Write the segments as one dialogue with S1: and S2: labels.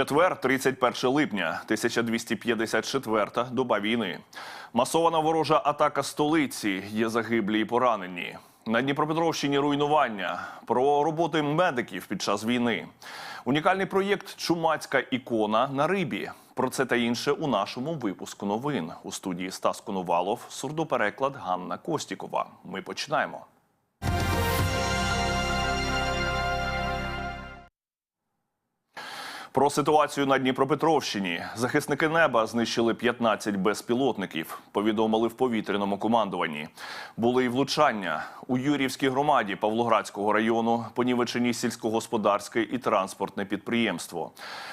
S1: Четвер, 31 липня, 1254 доба війни. Масована ворожа атака столиці. Є загиблі і поранені. На Дніпропетровщині руйнування про роботи медиків під час війни. Унікальний проєкт Чумацька ікона на рибі. Про це та інше у нашому випуску новин у студії Стас Коновалов, сурдопереклад Ганна Костікова. Ми починаємо. Про ситуацію на Дніпропетровщині захисники неба знищили 15 безпілотників. Повідомили в повітряному командуванні. Були й влучання у Юрівській громаді Павлоградського району. Понівечені сільськогосподарське і транспортне підприємство.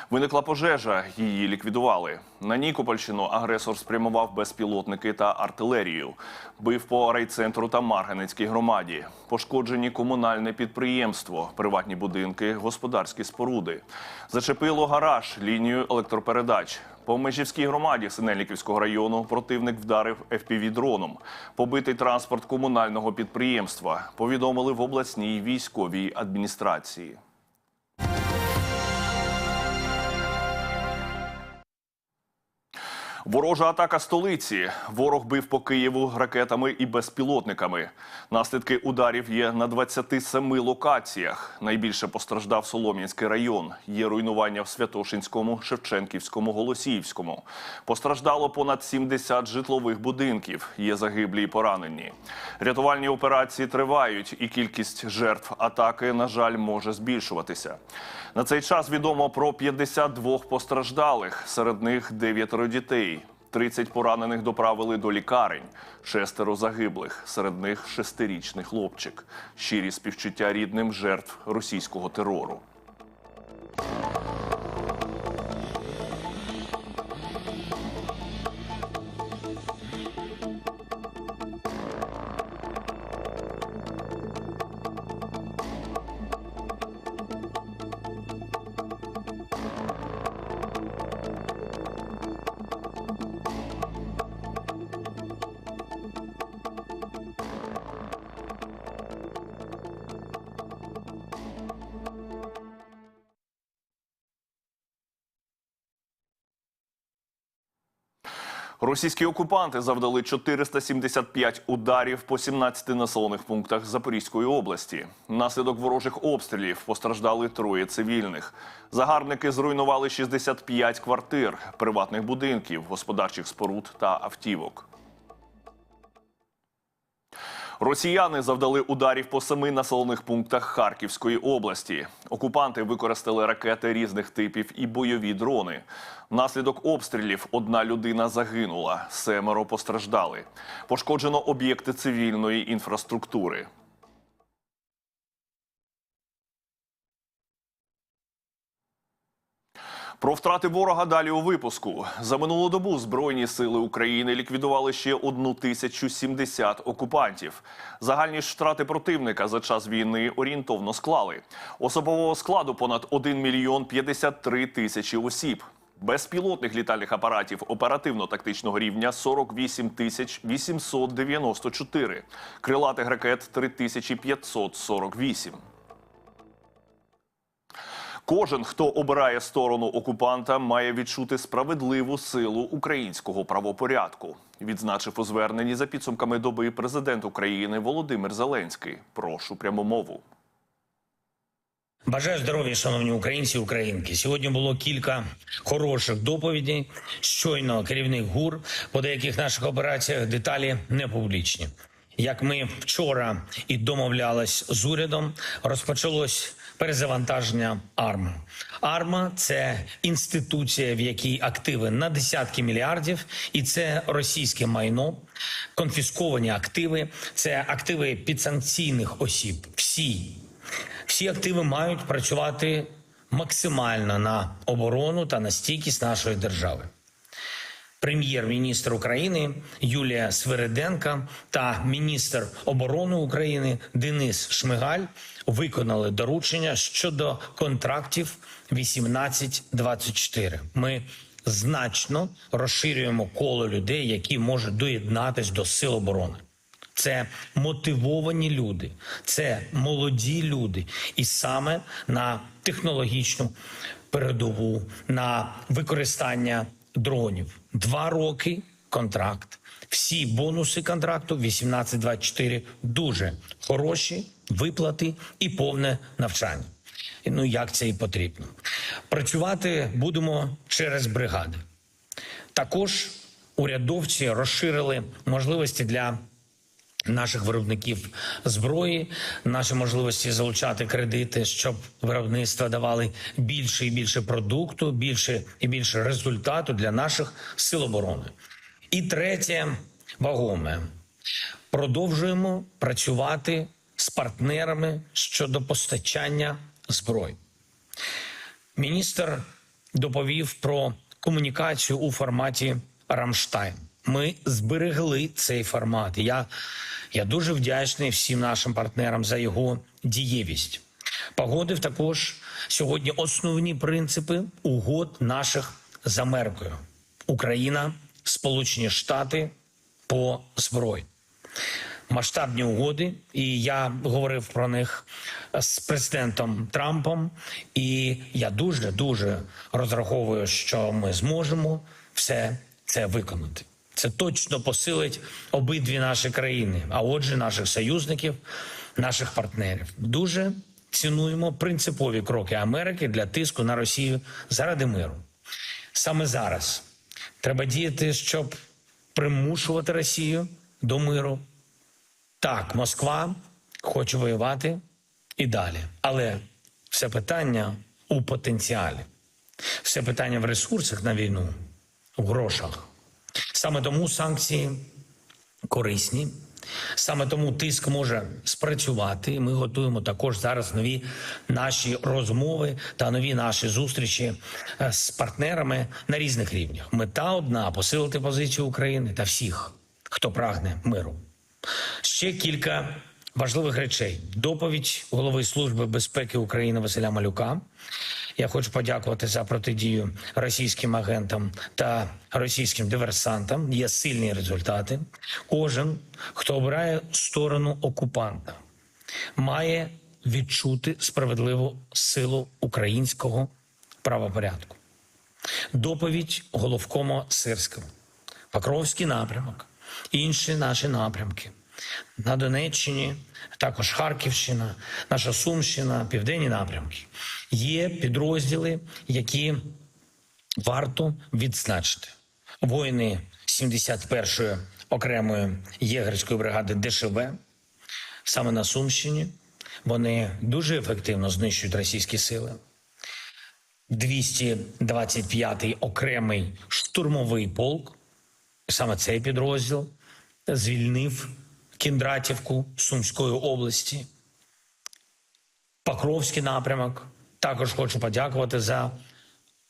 S1: Виникла пожежа, її ліквідували. На Нікопольщину агресор спрямував безпілотники та артилерію. Бив по райцентру та Марганецькій громаді. Пошкоджені комунальне підприємство, приватні будинки, господарські споруди. Зачепило гараж, лінію електропередач. По Межівській громаді Синельниківського району противник вдарив FPV-дроном. Побитий транспорт комунального підприємства. Повідомили в обласній військовій адміністрації. Ворожа атака столиці. Ворог бив по Києву ракетами і безпілотниками. Наслідки ударів є на 27 локаціях. Найбільше постраждав Солом'янський район. Є руйнування в Святошинському, Шевченківському, Голосіївському. Постраждало понад 70 житлових будинків. Є загиблі і поранені. Рятувальні операції тривають, і кількість жертв атаки, на жаль, може збільшуватися. На цей час відомо про 52 постраждалих. Серед них дев'ятеро дітей. 30 поранених доправили до лікарень, шестеро загиблих, серед них шестирічний хлопчик. Щирі співчуття рідним жертв російського терору. Російські окупанти завдали 475 ударів по 17 населених пунктах Запорізької області. Внаслідок ворожих обстрілів постраждали троє цивільних. Загарбники зруйнували 65 квартир, приватних будинків, господарчих споруд та автівок. Росіяни завдали ударів по семи населених пунктах Харківської області. Окупанти використали ракети різних типів і бойові дрони. Внаслідок обстрілів одна людина загинула, семеро постраждали. Пошкоджено об'єкти цивільної інфраструктури. Про втрати ворога далі у випуску. За минулу добу Збройні сили України ліквідували ще 1070 окупантів. Загальні ж втрати противника за час війни орієнтовно склали. Особового складу понад 1 мільйон 53 тисячі осіб. Безпілотних літальних апаратів оперативно-тактичного рівня 48 тисяч 894. Крилатих ракет 3548. Кожен, хто обирає сторону окупанта, має відчути справедливу силу українського правопорядку. Відзначив у зверненні за підсумками доби президент України Володимир Зеленський. Прошу пряму мову.
S2: Бажаю здоров'я, шановні українці і українки. Сьогодні було кілька хороших доповідей. Щойно керівник ГУР по деяких наших операціях деталі не публічні. Як ми вчора і домовлялись з урядом, розпочалось перезавантаження арми. Арма це інституція, в якій активи на десятки мільярдів, і це російське майно, конфісковані активи, це активи підсанкційних осіб. Всі всі активи мають працювати максимально на оборону та на стійкість нашої держави. Прем'єр-міністр України Юлія Свириденка та міністр оборони України Денис Шмигаль виконали доручення щодо контрактів 18-24. Ми значно розширюємо коло людей, які можуть доєднатись до сил оборони. Це мотивовані люди, це молоді люди, і саме на технологічну передову на використання дронів. Два роки контракт. Всі бонуси контракту 18-24 дуже хороші виплати і повне навчання. Ну як це і потрібно. Працювати будемо через бригади. Також урядовці розширили можливості для наших виробників зброї, наші можливості залучати кредити, щоб виробництва давали більше і більше продукту, більше і більше результату для наших сил оборони. І третє вагоме. Продовжуємо працювати з партнерами щодо постачання зброї. Міністр доповів про комунікацію у форматі Рамштайн. Ми зберегли цей формат. Я, я дуже вдячний всім нашим партнерам за його дієвість. Погодив також сьогодні основні принципи угод наших з Америкою: Україна, Сполучені Штати по зброї масштабні угоди, і я говорив про них з президентом Трампом. І я дуже дуже розраховую, що ми зможемо все це виконати. Це точно посилить обидві наші країни, а отже, наших союзників, наших партнерів. Дуже цінуємо принципові кроки Америки для тиску на Росію заради миру. Саме зараз треба діяти, щоб примушувати Росію до миру. Так, Москва хоче воювати і далі. Але все питання у потенціалі, все питання в ресурсах на війну, в грошах. Саме тому санкції корисні. Саме тому тиск може спрацювати. Ми готуємо також зараз нові наші розмови та нові наші зустрічі е, з партнерами на різних рівнях. Мета одна посилити позицію України та всіх, хто прагне миру. Ще кілька важливих речей. Доповідь голови Служби безпеки України Василя Малюка. Я хочу подякувати за протидію російським агентам та російським диверсантам. Є сильні результати. Кожен, хто обирає сторону окупанта, має відчути справедливу силу українського правопорядку. Доповідь головкома Сирського, Покровський напрямок, інші наші напрямки. На Донеччині, також Харківщина, наша Сумщина, південні напрямки. Є підрозділи, які варто відзначити. Воїни 71-ї окремої єгерської бригади ДШВ саме на Сумщині. Вони дуже ефективно знищують російські сили. 225-й окремий штурмовий полк, саме цей підрозділ звільнив Кіндратівку Сумської області. Покровський напрямок. Також хочу подякувати за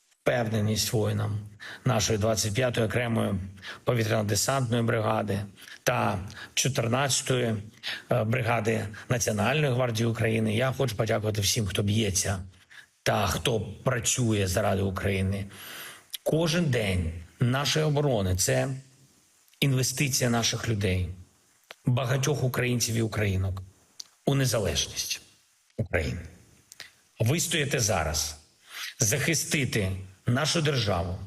S2: впевненість воїнам нашої 25-ї окремої повітряно-десантної бригади та 14-ї е, бригади Національної гвардії України. Я хочу подякувати всім, хто б'ється та хто працює заради України. Кожен день нашої оборони це інвестиція наших людей, багатьох українців і українок у незалежність України. Ви стоїте зараз захистити нашу державу,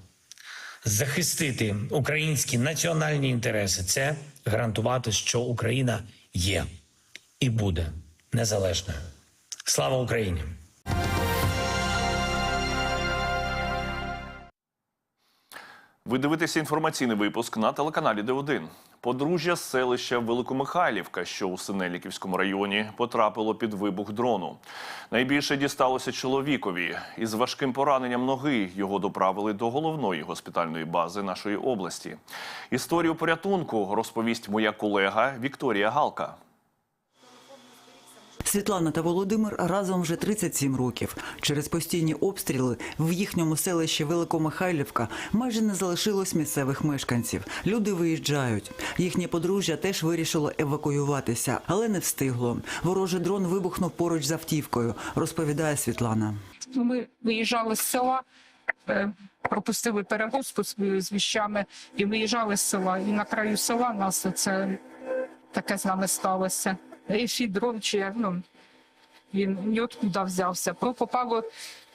S2: захистити українські національні інтереси це гарантувати, що Україна є і буде незалежною. Слава Україні!
S1: Ви дивитеся інформаційний випуск на телеканалі Д1. Подружжя з селища Великомихайлівка, що у Синеліківському районі, потрапило під вибух дрону. Найбільше дісталося чоловікові. Із важким пораненням ноги його доправили до головної госпітальної бази нашої області. Історію порятунку розповість моя колега Вікторія Галка.
S3: Світлана та Володимир разом вже 37 років. Через постійні обстріли в їхньому селищі Великомихайлівка майже не залишилось місцевих мешканців. Люди виїжджають. Їхнє подружжя теж вирішило евакуюватися, але не встигло. Ворожий дрон вибухнув поруч з автівкою, розповідає Світлана.
S4: Ми виїжджали з села, е, пропустили перевозку з віщами і виїжджали з села. І на краю села нас це таке з нами сталося. І дрон чи ну, Він ніоткуда взявся. Попало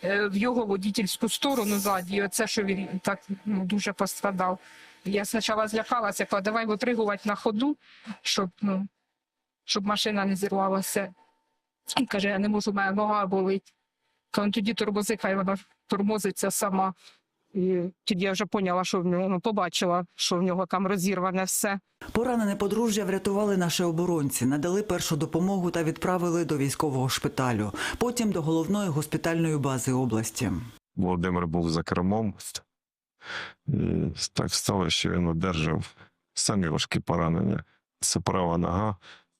S4: е, в його водительську сторону ззаді. І оце, що він так ну, дуже пострадав. Я спочатку злякалася, кажу, давай випригувати на ходу, щоб, ну, щоб машина не зірвалася. Він каже, я не можу, моя нога болить. Кажу, «Ну, тоді тормози, хай вона тормозиться сама. І тоді я вже поняла, що в нього ну, побачила, що в нього там розірване все.
S3: Поранене подружжя врятували наші оборонці, надали першу допомогу та відправили до військового шпиталю. Потім до головної госпітальної бази області.
S5: Володимир був за кермом. І так стало, що він одержав самі важкі поранення. Це права нога,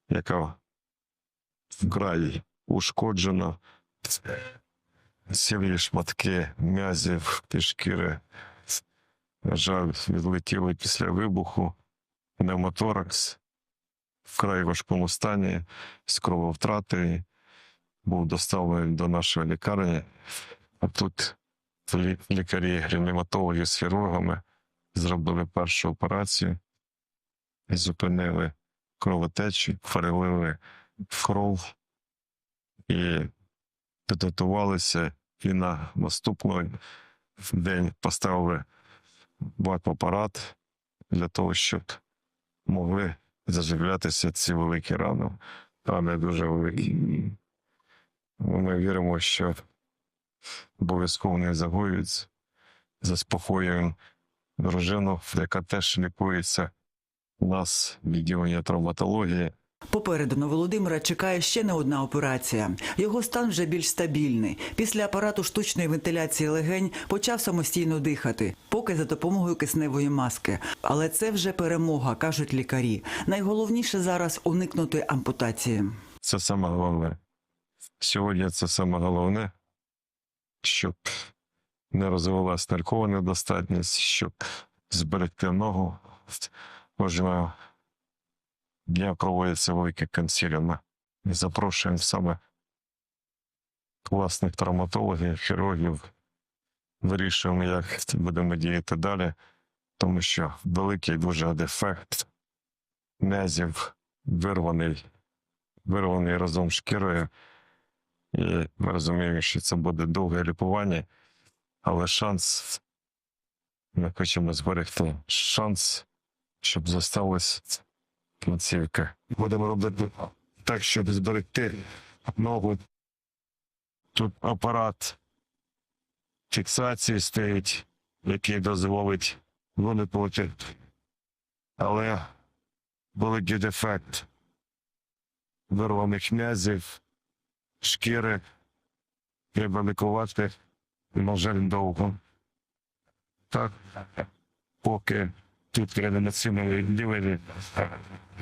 S5: яка вкрай ушкоджена. Цілі шматки м'язів і шкіри. На жаль, відлетіли після вибуху. Пневмоторакс в край важкому стані з крововтрати. Був доставлений до нашої лікарні. А тут лікарі, реаніматологи з хірургами зробили першу операцію, зупинили кровотечу, перелили кров і підготувалися. І на наступний день поставили ват-апарат для того, щоб могли заживлятися ці великі рани. Рани дуже великі. Ми віримо, що обов'язково не загоюється. Заспокоюємо дружину, яка теж лікується у нас в відділенні травматології.
S3: Попереду на Володимира чекає ще не одна операція. Його стан вже більш стабільний. Після апарату штучної вентиляції легень почав самостійно дихати, поки за допомогою кисневої маски. Але це вже перемога, кажуть лікарі. Найголовніше зараз уникнути ампутації.
S5: Це саме головне. Сьогодні це саме головне, щоб не розвивалася наркова недостатність, щоб зберегти ногу. Кожного дня проводяться великі консиліуми. І запрошуємо саме класних травматологів, хірургів. Вирішуємо, як будемо діяти далі, тому що великий дуже дефект м'язів вирваний вирваний разом з шкірою. І ми розуміємо, що це буде довге лікування, але шанс, ми хочемо зберегти шанс, щоб зосталась кінцівка. Будемо робити так, щоб зберегти ногу. Тут апарат фіксації стоїть, який дозволить вилікувати. Але великий дефект вирваних м'язів, шкіри. Треба лікувати, на жаль, довго. Так, поки тут реанімаційне відділення,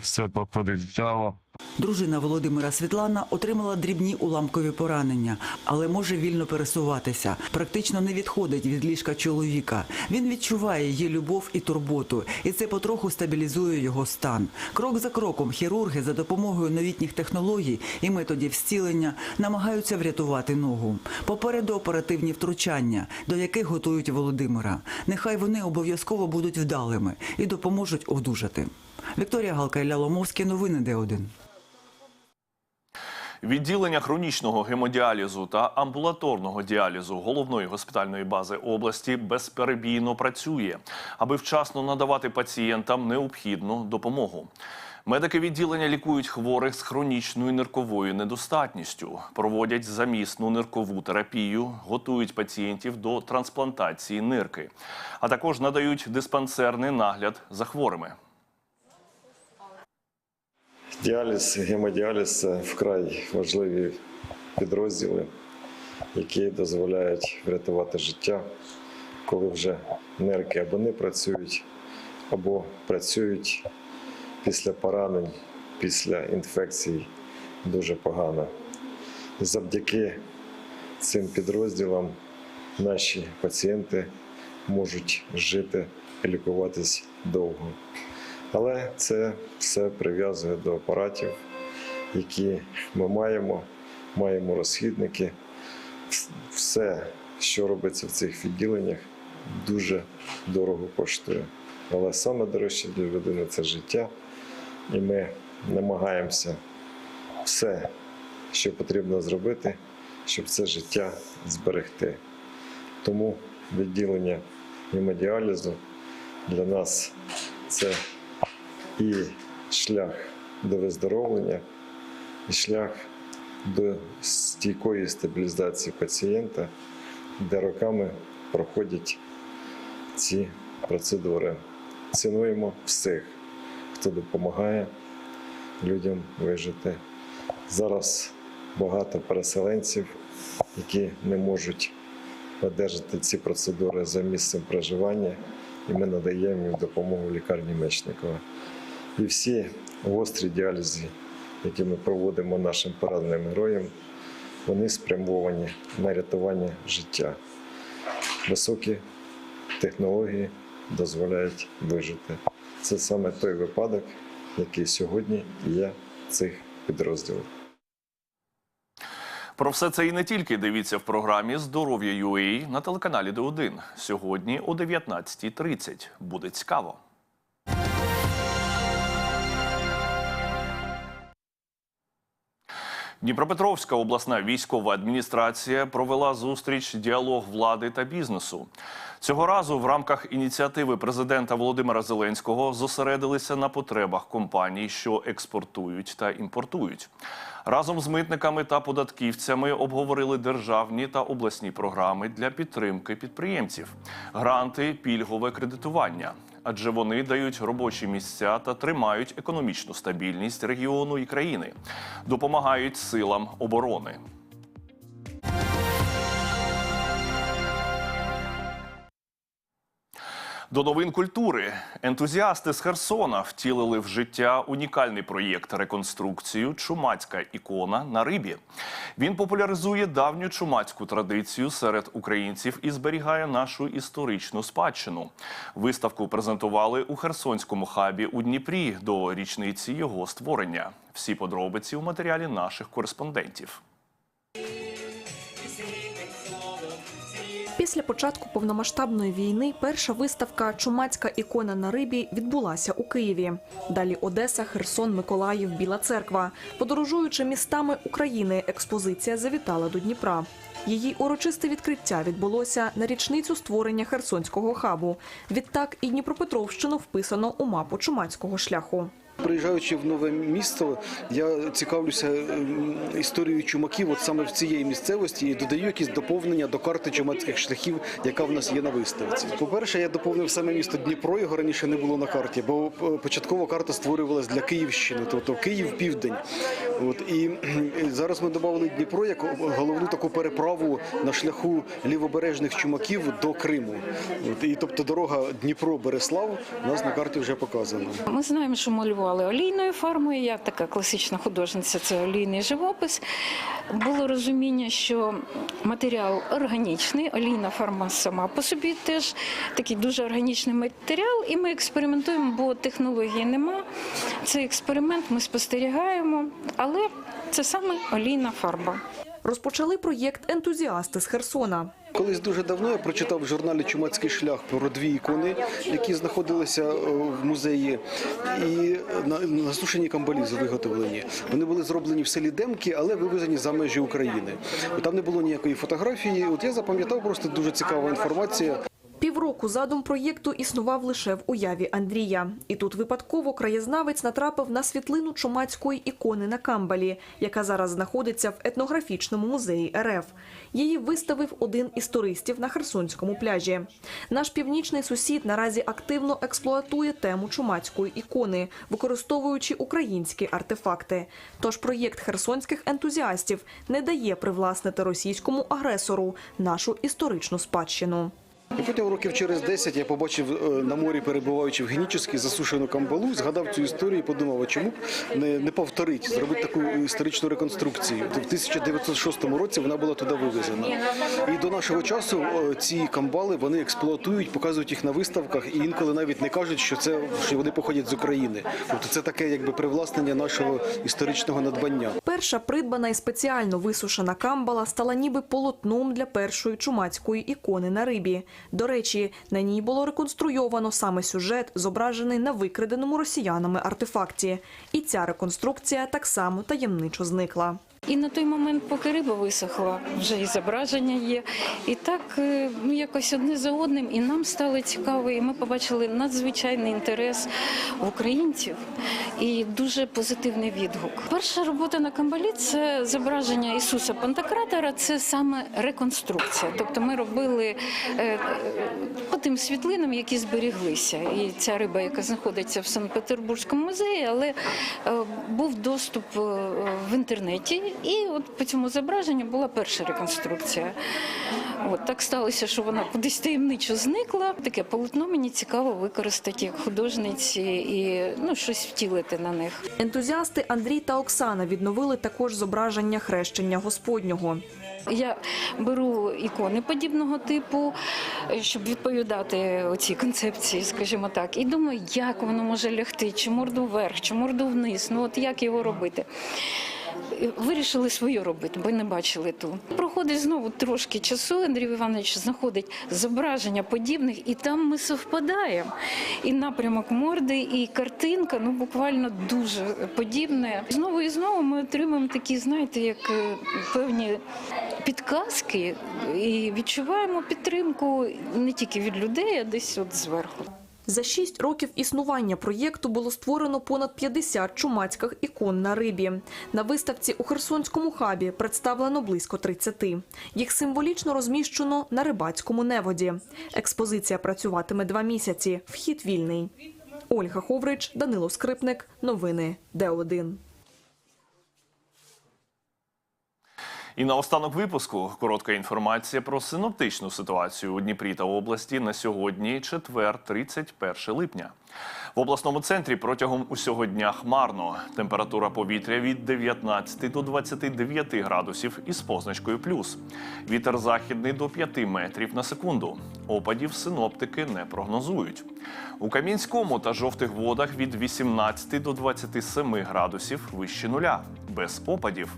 S5: все проходить вдало.
S3: Дружина Володимира Світлана отримала дрібні уламкові поранення, але може вільно пересуватися. Практично не відходить від ліжка чоловіка. Він відчуває її любов і турботу, і це потроху стабілізує його стан. Крок за кроком хірурги за допомогою новітніх технологій і методів зцілення намагаються врятувати ногу. Попереду оперативні втручання, до яких готують Володимира. Нехай вони обов'язково будуть вдалими і допоможуть одужати. Вікторія Галка Ілля Ломовський. Новини Д1.
S1: Відділення хронічного гемодіалізу та амбулаторного діалізу головної госпітальної бази області безперебійно працює, аби вчасно надавати пацієнтам необхідну допомогу. Медики відділення лікують хворих з хронічною нирковою недостатністю, проводять замісну ниркову терапію, готують пацієнтів до трансплантації нирки, а також надають диспансерний нагляд за хворими.
S6: Діаліз, гемодіаліз це вкрай важливі підрозділи, які дозволяють врятувати життя, коли вже нирки або не працюють, або працюють після поранень, після інфекцій дуже погано. Завдяки цим підрозділам наші пацієнти можуть жити і лікуватись довго. Але це все прив'язує до апаратів, які ми маємо, маємо розхідники. Все, що робиться в цих відділеннях, дуже дорого коштує. Але саме дорожче для людини це життя. І ми намагаємося все, що потрібно зробити, щоб це життя зберегти. Тому відділення гемодіалізу для нас це і шлях до виздоровлення, і шлях до стійкої стабілізації пацієнта, де роками проходять ці процедури. Цінуємо всіх, хто допомагає людям вижити. Зараз багато переселенців, які не можуть одержати ці процедури за місцем проживання, і ми надаємо їм допомогу лікарні Мечникова. І всі гострі діалізи, які ми проводимо нашим пораненим героям, вони спрямовані на рятування життя. Високі технології дозволяють вижити. Це саме той випадок, який сьогодні є цих підрозділах.
S1: Про все це і не тільки дивіться в програмі Здоров'я UA на телеканалі Д1. Сьогодні о 19.30. Буде цікаво. Дніпропетровська обласна військова адміністрація провела зустріч діалог влади та бізнесу. Цього разу в рамках ініціативи президента Володимира Зеленського зосередилися на потребах компаній, що експортують та імпортують. Разом з митниками та податківцями обговорили державні та обласні програми для підтримки підприємців, гранти, пільгове кредитування. Адже вони дають робочі місця та тримають економічну стабільність регіону і країни, допомагають силам оборони. До новин культури ентузіасти з Херсона втілили в життя унікальний проєкт реконструкцію Чумацька ікона на рибі. Він популяризує давню чумацьку традицію серед українців і зберігає нашу історичну спадщину. Виставку презентували у Херсонському хабі у Дніпрі до річниці його створення. Всі подробиці у матеріалі наших кореспондентів.
S7: Після початку повномасштабної війни перша виставка Чумацька ікона на рибі відбулася у Києві. Далі Одеса, Херсон, Миколаїв, Біла Церква. Подорожуючи містами України, експозиція завітала до Дніпра. Її урочисте відкриття відбулося на річницю створення Херсонського хабу. Відтак і Дніпропетровщину вписано у мапу чумацького шляху.
S8: Приїжджаючи в нове місто, я цікавлюся ем, історією чумаків, от саме в цієї місцевості, і додаю якісь доповнення до карти чумацьких шляхів, яка в нас є на виставці. По-перше, я доповнив саме місто Дніпро, його раніше не було на карті, бо е, початкова карта створювалась для Київщини, тобто Київ південь. І зараз ми додали Дніпро як головну таку переправу на шляху лівобережних чумаків до Криму. От і тобто дорога Дніпро-Береслав у нас на карті вже показана.
S9: Ми знаємо, що малювали олійною формою. Я така класична художниця, це олійний живопис. Було розуміння, що матеріал органічний, олійна форма сама по собі теж такий дуже органічний матеріал, і ми експериментуємо, бо технології нема. Цей експеримент ми спостерігаємо, але це саме олійна фарба.
S7: Розпочали проєкт ентузіасти з Херсона.
S8: Колись дуже давно я прочитав в журналі Чумацький шлях про дві ікони, які знаходилися е, в музеї, і на, на сушеній камбалізі виготовлені. Вони були зроблені в селі Демки, але вивезені за межі України. Там не було ніякої фотографії. От я запам'ятав просто дуже цікава інформація.
S7: Півроку задум проєкту існував лише в уяві Андрія. І тут випадково краєзнавець натрапив на світлину чумацької ікони на Камбалі, яка зараз знаходиться в етнографічному музеї РФ. Її виставив один із туристів на Херсонському пляжі. Наш північний сусід наразі активно експлуатує тему чумацької ікони, використовуючи українські артефакти. Тож проєкт херсонських ентузіастів не дає привласнити російському агресору нашу історичну спадщину.
S8: І потім років через 10 я побачив е, на морі, перебуваючи в Генічеській, засушену камбалу, згадав цю історію і подумав, чому б не, не повторити, зробити таку історичну реконструкцію. В 1906 році вона була туди вивезена. І до нашого часу е, ці камбали вони експлуатують, показують їх на виставках і інколи навіть не кажуть, що це що вони походять з України. Тобто це таке якби привласнення нашого історичного надбання.
S7: Перша придбана і спеціально висушена камбала стала ніби полотном для першої чумацької ікони на рибі. До речі, на ній було реконструйовано саме сюжет, зображений на викраденому росіянами артефакті. І ця реконструкція так само таємничо зникла.
S9: І на той момент, поки риба висохла, вже і зображення є. І так е, ну, якось одне за одним, і нам стало цікаво, і ми побачили надзвичайний інтерес українців і дуже позитивний відгук. Перша робота на камбалі це зображення Ісуса Пантократора, це саме реконструкція. Тобто ми робили е, е, по тим світлинам, які зберіглися. І ця риба, яка знаходиться в Санкт-Петербурзькому музеї, але був доступ в інтернеті, і от по цьому зображенню була перша реконструкція. От так сталося, що вона кудись таємничо зникла. Таке полотно мені цікаво використати як художниці і ну щось втілити на них.
S7: Ентузіасти Андрій та Оксана відновили також зображення хрещення Господнього.
S9: Я беру ікони подібного типу, щоб відповідати оцій концепції, скажімо так, і думаю, як воно може лягти, чи морду вверх, чи морду вниз. Ну от як його робити. Вирішили свою робити, бо не бачили ту. Проходить знову трошки часу. Андрій Іванович знаходить зображення подібних, і там ми совпадаємо. І напрямок морди, і картинка ну буквально дуже подібне. Знову і знову ми отримуємо такі, знаєте, як е, певні підказки, і відчуваємо підтримку не тільки від людей, а десь от зверху.
S7: За шість років існування проєкту було створено понад 50 чумацьких ікон на рибі. На виставці у Херсонському хабі представлено близько 30. Їх символічно розміщено на рибацькому неводі. Експозиція працюватиме два місяці. Вхід вільний. Ольга Ховрич, Данило Скрипник. Новини Д1.
S1: І на останок випуску коротка інформація про синоптичну ситуацію у Дніпрі та області на сьогодні, четвер, 31 липня. В обласному центрі протягом усього дня хмарно. Температура повітря від 19 до 29 градусів із позначкою плюс. Вітер західний до 5 метрів на секунду. Опадів синоптики не прогнозують. У Кам'янському та жовтих водах від 18 до 27 градусів вище нуля, без опадів.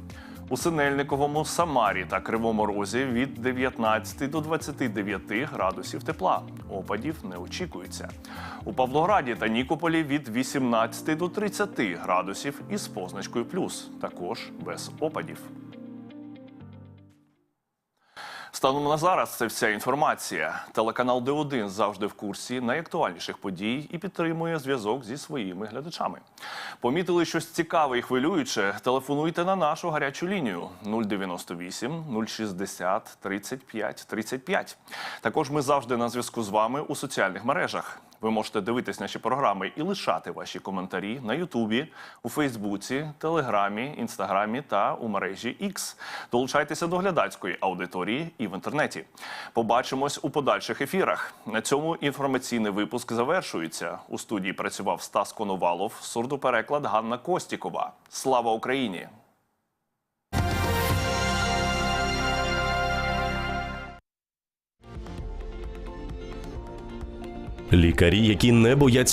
S1: У Синельниковому, Самарі та Кривому Розі від 19 до 29 градусів тепла. Опадів не очікується. У Павлограді та Нікополі від 18 до 30 градусів із позначкою плюс, також без опадів. Станом на зараз це вся інформація. Телеканал Д1 завжди в курсі найактуальніших подій і підтримує зв'язок зі своїми глядачами. Помітили щось цікаве і хвилююче? Телефонуйте на нашу гарячу лінію 098 060 35 35. Також ми завжди на зв'язку з вами у соціальних мережах. Ви можете дивитись наші програми і лишати ваші коментарі на Ютубі, у Фейсбуці, Телеграмі, Інстаграмі та у мережі X. Долучайтеся до глядацької аудиторії і в інтернеті. Побачимось у подальших ефірах. На цьому інформаційний випуск завершується. У студії працював Стас Коновалов, сурдопереклад Ганна Костікова. Слава Україні!
S10: Лікарі, які не бояться